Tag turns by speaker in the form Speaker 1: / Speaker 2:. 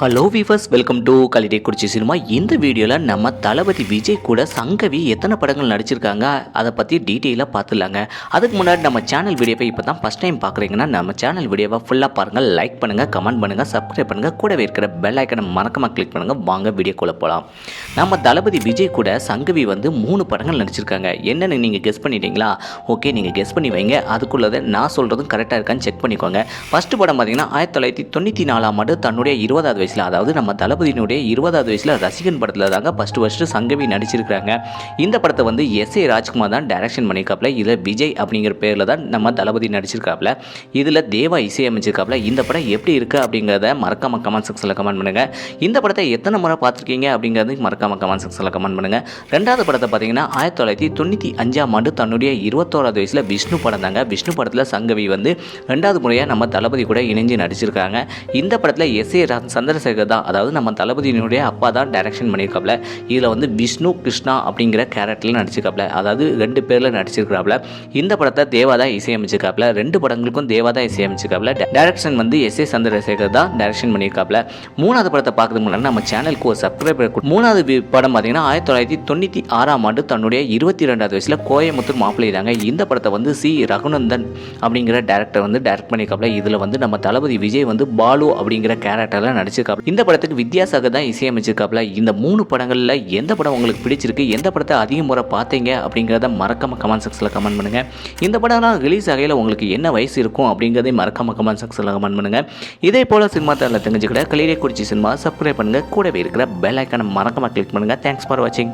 Speaker 1: Hello viewers welcome to கலிடே குறிச்சி cinema இந்த வீடியோவில் நம்ம தளபதி விஜய் கூட சங்கவி எத்தனை படங்கள் நடிச்சிருக்காங்க அதை பற்றி டீட்டெயிலாக பார்த்துலாங்க அதுக்கு முன்னாடி நம்ம சேனல் வீடியோவை இப்போ தான் ஃபஸ்ட் டைம் பார்க்குறீங்கன்னா நம்ம சேனல் வீடியோவை ஃபுல்லாக பாருங்கள் லைக் பண்ணுங்கள் கமெண்ட் பண்ணுங்கள் சப்ஸ்கிரைப் பண்ணுங்கள் கூடவே இருக்கிற பெல் ஐக்கனை மறக்காம கிளிக் பண்ணுங்கள் வாங்க வீடியோக்குள்ளே போகலாம் நம்ம தளபதி விஜய் கூட சங்கவி வந்து மூணு படங்கள் நடிச்சிருக்காங்க. என்னென்னு நீங்கள் கெஸ் பண்ணிட்டீங்களா? ஓகே நீங்கள் கெஸ் பண்ணி வைங்க. அதுக்குள்ளதை நான் சொல்கிறதும் கரெக்டாக இருக்கான்னு செக் பண்ணிக்கோங்க. ஃபஸ்ட்டு படம் பார்த்தீங்கன்னா ஆயிரத்தி தொள்ளாயிரத்தி தொண்ணூற்றி நாலாம் ஆண்டு தன்னுடைய இருபதாவது வயசில் அதாவது நம்ம தளபதியினுடைய இருபதாவது வயசில் ரசிகன் படத்தில் தாங்க ஃபஸ்ட்டு ஃபஸ்ட்டு சங்கவி நடிச்சிருக்காங்க இந்த படத்தை வந்து எஸ் ஏ ராஜ்குமார் தான் டைரக்ஷன் பண்ணியிருக்காப்புல. இதில் விஜய் அப்படிங்கிற பேரில் தான் நம்ம தளபதி நடிச்சிருக்காப்புல. இதில் தேவா இசையமைச்சிருக்காப்புல. இந்த படம் எப்படி இருக்குது அப்படிங்கிறத மறக்காம கமெண்ட் செக்ஷனில் கமெண்ட் பண்ணுங்கள் இந்த படத்தை எத்தனை முறை பார்த்துருக்கீங்க அப்படிங்கிறது மறக்காம கமெண்ட் செக்ஷனில் கமெண்ட் பண்ணுங்கள் ரெண்டாவது படத்தை பார்த்தீங்கன்னா ஆயிரத்தி தொள்ளாயிரத்தி தொண்ணூற்றி அஞ்சாம் ஆண்டு தன்னுடைய இருபத்தோராவது வயசில் விஷ்ணு படம் தாங்க. விஷ்ணு படத்தில் சங்கவி வந்து ரெண்டாவது முறையாக நம்ம தளபதி கூட இணைஞ்சு நடிச்சிருக்காங்க. இந்த படத்தில் எஸ் ஏ சந்திரசேகர் தான். அதாவது நம்ம தளபதியினுடைய அப்பா தான் டைரக்ஷன் பண்ணியிருக்காப்புல இதில் வந்து விஷ்ணு கிருஷ்ணா அப்படிங்கிற கேரக்டரில் நடிச்சிருக்காப்புல அதாவது ரெண்டு பேரில் நடிச்சிருக்காப்புல இந்த படத்தை தேவா தான் இசையமைச்சிருக்காப்புல ரெண்டு படங்களுக்கும் தேவா தான் இசையமைச்சிருக்காப்புல டைரக்ஷன் வந்து எஸ் ஏ சந்திரசேகர் தான் டைரக்ஷன் பண்ணியிருக்காப்புல மூணாவது படத்தை பார்க்கறதுக்கு முன்னாடி நம்ம சேனலுக்கு ஒரு சப்ஸ்கிரைபர் மூணாவது படம் பார்த்தீங்கன்னா ஆயிரத்தி தொள்ளாயிரத்தி தொண்ணூற்றி ஆறாம் ஆண்டு தன்னுடைய இருபத்தி ரெண்டாவது வயசில் கோயமுத்தூர் மாப்பிள்ளை தாங்க. இந்த படத்தை வந்து சி. ரகுநந்தன் அப்படிங்கிற டேரக்டர் வந்து டைரக்ட் பண்ணியிருக்காப்புல இதில் வந்து நம்ம தளபதி விஜய் வந்து பாலு அப்படிங்கிற கேரக்டரில் நடிச்சிருக்காப்புல இந்த படத்துக்கு வித்யாசாகர் தான் இசையமைச்சிருக்காப்புல இந்த மூணு படங்களில் எந்த படம் உங்களுக்கு பிடிச்சிருக்கு? எந்த படத்தை அதிக முறை பார்த்தீங்க? அப்படிங்கிறத மறக்காம கமெண்ட் செக்ஷனில் கமெண்ட் பண்ணுங்க. இந்த படம்லாம் ரிலீஸ் ஆகையில் உங்களுக்கு என்ன வயசு இருக்கும் அப்படிங்கிறதை மறக்காம கமெண்ட் செக்ஷனில் கமெண்ட் பண்ணுங்க. இதே போல் சினிமா தரல தெரிஞ்சுக்கிட்ட கலிலே குறிச்சி சினிமா சப்ஸ்கிரைப் பண்ணுங்க. கூடவே இருக்கிற பெல் ஐக்கானை மறக்காம கிளிக் பண்ணுங்க. தேங்க்ஸ் ஃபார் வாட்சிங்